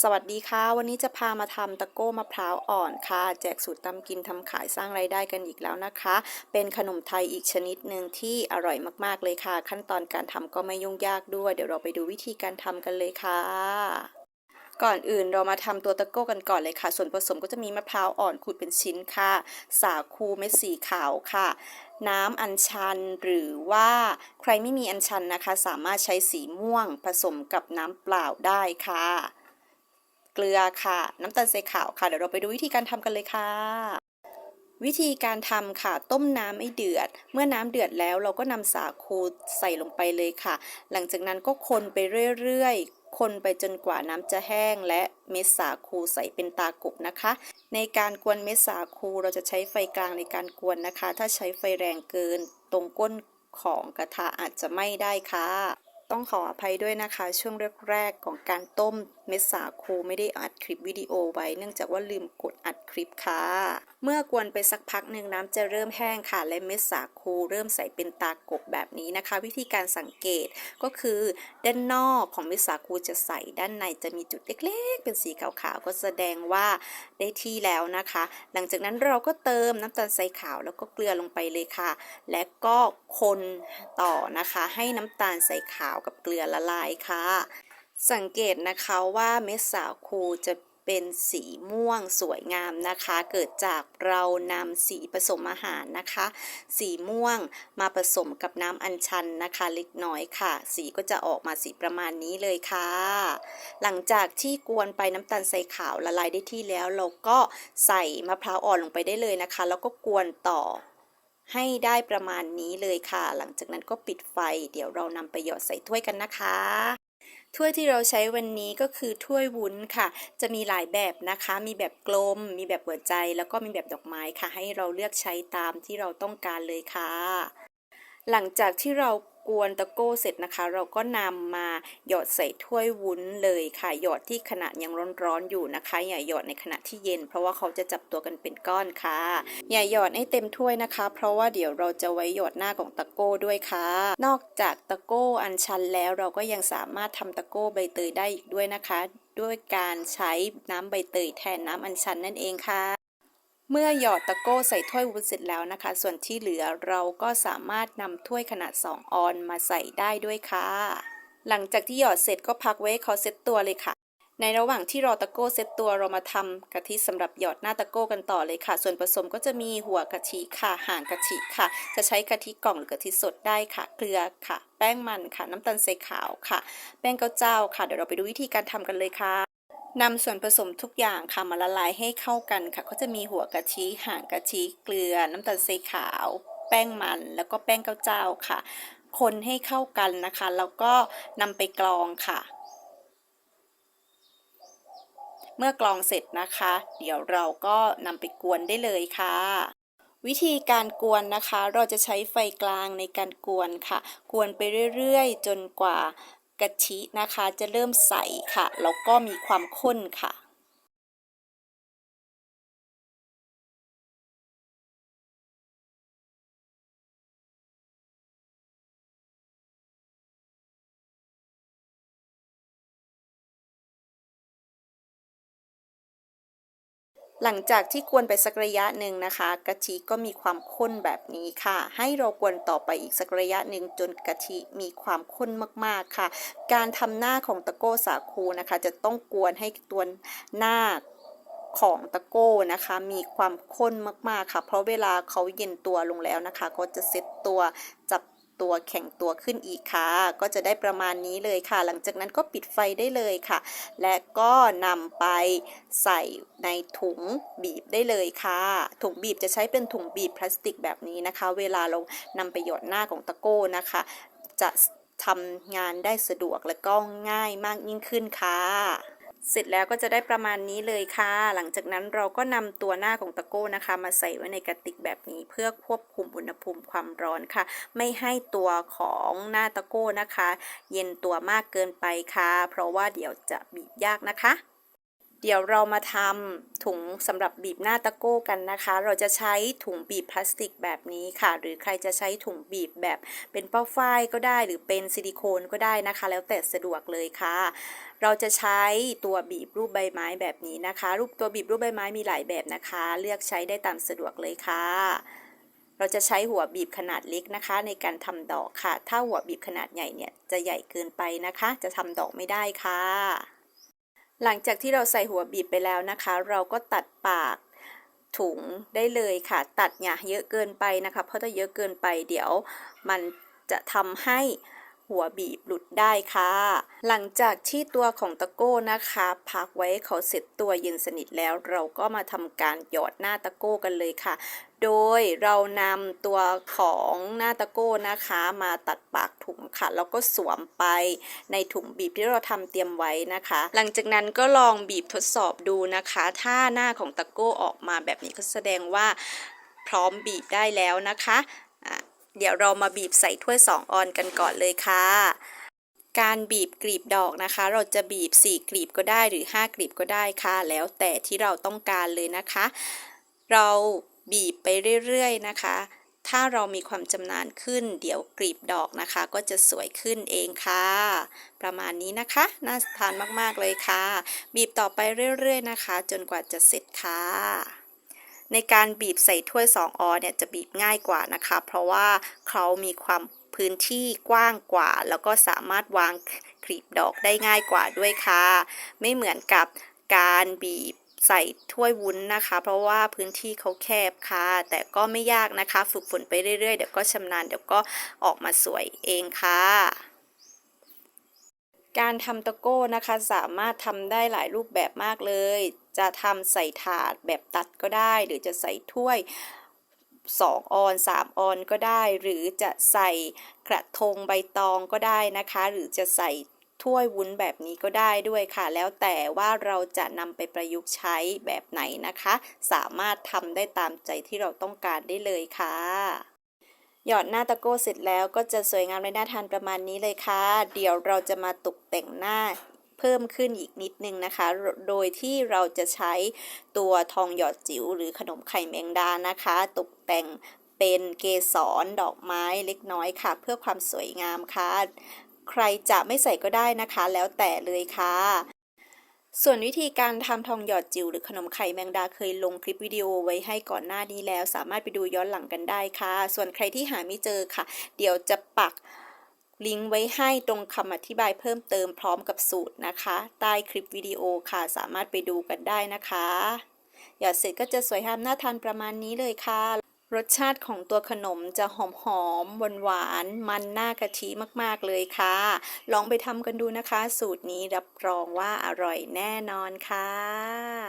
สวัสดีค่ะ วันนี้จะพามาทำตะโก้มะพร้าวอ่อนค่ะ แจกสูตรตำกินทำขายสร้างไรายได้กันอีกแล้วนะคะ เป็นขนมไทยอีกชนิดหนึ่งที่อร่อยมากๆเลยค่ะ ขั้นตอนการทำก็ไม่ยุ่งยากด้วย เดี๋ยวเราไปดูวิธีการทำกันเลยค่ะก่อนอื่นเรามาทำตัวตะโก้กันก่อนเลยค่ะ ส่วนผสมก็จะมีมะพร้าวอ่อนขูดเป็นชิ้นค่ะ สาคูเม็ดสีขาวค่ะ น้ำอัญชันหรือว่าใครไม่มีอัญชันนะคะ สามารถใช้สีม่วงผสมกับน้ำเปล่าได้ค่ะ เกลือค่ะ น้ำตาลทรายขาวค่ะ เดี๋ยวเราไปดูวิธีการทำกันเลยค่ะ วิธีการทำค่ะ ต้มน้ำให้เดือด เมื่อน้ำเดือดแล้วเราก็นำสาคูใส่ลงไปเลยค่ะ หลังจากนั้นก็คนไปเรื่อยๆ คนไปจนกว่าน้ำจะแห้ง และเม็ดสาคูใส่เป็นตากบนะคะ ในการกวนเม็ดสาคูเราจะใช้ไฟกลางในการกวนนะคะ ถ้าใช้ไฟแรงเกินตรงก้นของกระทะอาจจะไม้ได้ค่ะ ต้องขออภัยด้วยนะคะ ช่วงแรกๆของการต้มเม็ดสาคูไม่ได้อัดคลิปวิดีโอไว้ เนื่องจากว่าลืมกดอัดคลิปค่ะ เมื่อกวนไปสักพักหนึ่งน้ำจะเริ่มแห้งค่ะ และเม็ดสาคูเริ่มใสเป็นตากบแบบนี้นะคะ วิธีการสังเกตก็คือ ด้านนอกของเม็ดสาคูจะใสด้านในจะมีจุดเล็กๆ เป็นสีขาวๆ ก็แสดงว่าได้ที่แล้วนะคะ หลังจากนั้นเราก็เติมน้ำตาลทรายขาวแล้วก็เกลือลงไปเลยค่ะ และก็คนต่อนะคะ ให้น้ำตาลทรายขาวกับเกลือละลายค่ะ สังเกตนะคะว่าเม็ดสาคูจะเป็นสีม่วงสวยงามนะคะ เกิดจากเรานำสีผสมอาหารนะคะ สีม่วงมาผสมกับน้ำอัญชันนะคะ เล็กน้อยค่ะ สีก็จะออกมาสีประมาณนี้เลยค่ะ หลังจากที่กวนไปน้ำตาลใส่ขาวละลายได้ที่แล้ว เราก็ใส่มะพร้าวอ่อนลงไปได้เลยนะคะ แล้วก็กวนต่อให้ได้ประมาณนี้เลยค่ะ หลังจากนั้นก็ปิดไฟ เดี๋ยวเรานำไปหยอดใส่ถ้วยกันนะคะ ถ้วยที่เราใช้วันนี้ก็คือถ้วยวุ้นค่ะ จะมีหลายแบบนะคะ มีแบบกลม มีแบบหัวใจ แล้วก็มีแบบดอกไม้ค่ะ ให้เราเลือกใช้ตามที่เราต้องการเลยค่ะ หลังจากที่เรากวนตะโก้เสร็จนะคะ เราก็นำมาหยอดใส่ถ้วยวุ้นเลยค่ะ หยอดที่ขณะยังร้อนๆอยู่นะคะ อย่าหยอดในขณะที่เย็น เพราะว่าเขาจะจับตัวกันเป็นก้อนค่ะ อย่าหยอดให้เต็มถ้วยนะคะ เพราะว่าเดี๋ยวเราจะไว้หยอดหน้าของตะโก้ด้วยค่ะ นอกจากตะโก้อันชันแล้วเราก็ยังสามารถทำตะโก้ใบเตยได้อีกด้วยนะคะ ด้วยการใช้น้ำใบเตยแทนน้ำอัญชันนั่นเองค่ะ เมื่อหยอดตะโก้ใส่ถ้วยวุ้นเสร็จแล้วนะคะ ส่วนที่เหลือเราก็สามารถนำถ้วยขนาด 2 ออนมาใส่ได้ด้วยค่ะ หลังจากที่หยอดเสร็จก็พักไว้เขาเซ็ตตัวเลยค่ะ ในระหว่างที่รอตะโก้เซ็ตตัวเรามาทำกะทิสำหรับหยอดหน้าตะโก้กันต่อเลยค่ะ ส่วนผสมก็จะมีหัวกะทิค่ะหางกะทิค่ะ จะใช้กะทิกล่องหรือกะทิสดได้ค่ะ เกลือค่ะ แป้งมันค่ะ น้ำตาลทรายขาวค่ะ แป้งเกาเจ้าค่ะ เดี๋ยวเราไปดูวิธีการทำกันเลยค่ะ นำส่วนผสมทุกอย่างค่ะมาละลายให้เข้ากันค่ะ ก็จะมีหัวกะทิหางกะทิเกลือ น้ำตาลทรายขาว แป้งมัน แล้วก็แป้งเก้าเจ้าค่ะ คนให้เข้ากันนะคะ แล้วก็นำไปกรองค่ะ เมื่อกรองเสร็จนะคะ เดี๋ยวเราก็นำไปกวนได้เลยค่ะวิธีการกวนนะคะ เราจะใช้ไฟกลางในการกวนค่ะ กวนไปเรื่อยๆ จนกว่า กะทินะคะ จะเริ่มใสค่ะ แล้วก็มีความข้นค่ะ หลังจากที่กวนไปสักระยะหนึ่งนะคะ กะทิก็มีความข้นแบบนี้ค่ะ ให้เรากวนต่อไปอีกสักระยะหนึ่งจนกะทิมีความข้นมากๆค่ะ การทำหน้าของตะโก้สาคูนะคะ จะต้องกวนให้ตัวหน้าของตะโก้นะคะ มีความข้นมากๆค่ะ เพราะเวลาเขาเย็นตัวลงแล้วนะคะ ก็จะเซ็ตตัวจับ ตัวแข็งตัวขึ้นอีกค่ะ ก็จะได้ประมาณนี้เลยค่ะ หลังจากนั้นก็ปิดไฟได้เลยค่ะ และก็นำไปใส่ในถุงบีบได้เลยค่ะ ถุงบีบจะใช้เป็นถุงบีบพลาสติกแบบนี้นะคะ เวลาเรานำไปหยดหน้าของตะโก้นะคะ จะทำงานได้สะดวกและก็ง่ายมากยิ่งขึ้นค่ะ เสร็จแล้วก็จะได้ประมาณนี้เลยค่ะ หลังจากนั้นเราก็นำตัวหน้าของตะโก้นะคะ มาใส่ไว้ในกระติกแบบนี้ เพื่อควบคุมอุณหภูมิความร้อนค่ะ ไม่ให้ตัวของหน้าตะโก้นะคะ เย็นตัวมากเกินไปค่ะ เพราะว่าเดี๋ยวจะบีบยากนะคะ เดี๋ยวเรามาทำถุงสำหรับบีบหน้าตะโก้กันนะคะ เราจะใช้ถุงบีบพลาสติกแบบนี้ค่ะ หรือใครจะใช้ถุงบีบแบบเป็นเป้าฝ้ายก็ได้ หรือเป็นซิลิโคนก็ได้นะคะ แล้วแต่สะดวกเลยค่ะ เราจะใช้ตัวบีบรูปใบไม้แบบนี้นะคะ รูปตัวบีบรูปใบไม้มีหลายแบบนะคะ เลือกใช้ได้ตามสะดวกเลยค่ะเราจะใช้หัวบีบขนาดเล็กนะคะ ในการทำดอกค่ะ ถ้าหัวบีบขนาดใหญ่เนี่ยจะใหญ่เกินไปนะคะ จะทำดอกไม่ได้ค่ะ หลังจากที่เราใส่หัวบีบไปแล้วนะคะ เราก็ตัดปากถุงได้เลยค่ะ ตัดอย่าเยอะเกินไปนะคะ เพราะถ้าเยอะเกินไปเดี๋ยวมันจะทำให้ หัวบีบหลุดได้ค่ะ หลังจากที่ตัวของตะโก้นะคะ พักไว้เขาเสร็จตัวเย็นสนิทแล้ว เราก็มาทำการหยอดหน้าตะโก้กันเลยค่ะ โดยเรานำตัวของหน้าตะโก้นะคะ มาตัดปากถุงค่ะ แล้วก็สวมไปในถุงบีบที่เราทำเตรียมไว้นะคะ หลังจากนั้นก็ลองบีบทดสอบดูนะคะ ถ้าหน้าของตะโก้ออกมาแบบนี้ก็แสดงว่าพร้อมบีบได้แล้วนะคะ เดี๋ยวเรามาบีบใส่ถ้วย 2 ออนกันก่อนเลยค่ะ การบีบกลีบดอกนะคะ เราจะบีบ 4 กลีบก็ได้หรือ 5 กลีบก็ได้ค่ะ แล้วแต่ที่เราต้องการเลยนะคะ เราบีบไปเรื่อยๆนะคะ ถ้าเรามีความจำนานขึ้น เดี๋ยวกลีบดอกนะคะ ก็จะสวยขึ้นเองค่ะ ประมาณนี้นะคะ น่าทานมากๆเลยค่ะ บีบต่อไปเรื่อยๆนะคะ จนกว่าจะเสร็จค่ะ ในการบีบใส่ถ้วย 2 ออเนี่ยจะบีบง่ายกว่านะคะ เพราะว่าเขามีความพื้นที่กว้างกว่า แล้วก็สามารถวางกลีบดอกได้ง่ายกว่าด้วยค่ะ ไม่เหมือนกับการบีบใส่ถ้วยวุ้นนะคะ เพราะว่าพื้นที่เขาแคบค่ะ แต่ก็ไม่ยากนะคะ ฝึกฝนไปเรื่อยๆ เดี๋ยวก็ชำนาญ เดี๋ยวก็ออกมาสวยเองค่ะ การทำตะโก้นะคะสามารถทำได้หลายรูปแบบมากเลย จะทำใส่ถาดแบบตัดก็ได้ หรือจะใส่ถ้วย2ออน3ออนก็ได้ หรือจะใส่กระทงใบตองก็ได้นะคะ หรือจะใส่ถ้วยวุ้นแบบนี้ก็ได้ด้วยค่ะ แล้วแต่ว่าเราจะนำไปประยุกต์ใช้แบบไหนนะคะ สามารถทำได้ตามใจที่เราต้องการได้เลยค่ะ หยอดหน้าตะโก้เสร็จแล้วก็จะสวยงามและน่าทานประมาณนี้เลยค่ะ เดี๋ยวเราจะมาตกแต่งหน้า เพิ่มขึ้นอีกนิดนึงนะคะ โดยที่เราจะใช้ตัวทองหยอดจิ๋วหรือขนมไข่แมงดานะคะ ตกแต่งเป็นเกสรดอกไม้เล็กน้อยค่ะ เพื่อความสวยงามค่ะ ใครจะไม่ใส่ก็ได้นะคะ แล้วแต่เลยค่ะส่วนวิธีการทำทองหยอดจิ๋วหรือขนมไข่แมงดาเคยลงคลิปวิดีโอไว้ให้ก่อนหน้านี้แล้ว สามารถไปดูย้อนหลังกันได้ค่ะ ส่วนใครที่หาไม่เจอค่ะ เดี๋ยวจะปัก ลิงก์ไว้ให้ตรงคำอธิบายเพิ่มเติมพร้อมกับสูตรนะคะ ใต้คลิปวิดีโอค่ะสามารถไปดูกันได้นะคะหยอดเสร็จก็จะสวยงามน่าทานประมาณนี้เลยค่ะ รสชาติของตัวขนมจะหอมหอมหวานหวานมันหน่ากะทิมากๆเลยค่ะ ลองไปทำกันดูนะคะ สูตรนี้รับรองว่าอร่อยแน่นอนค่ะ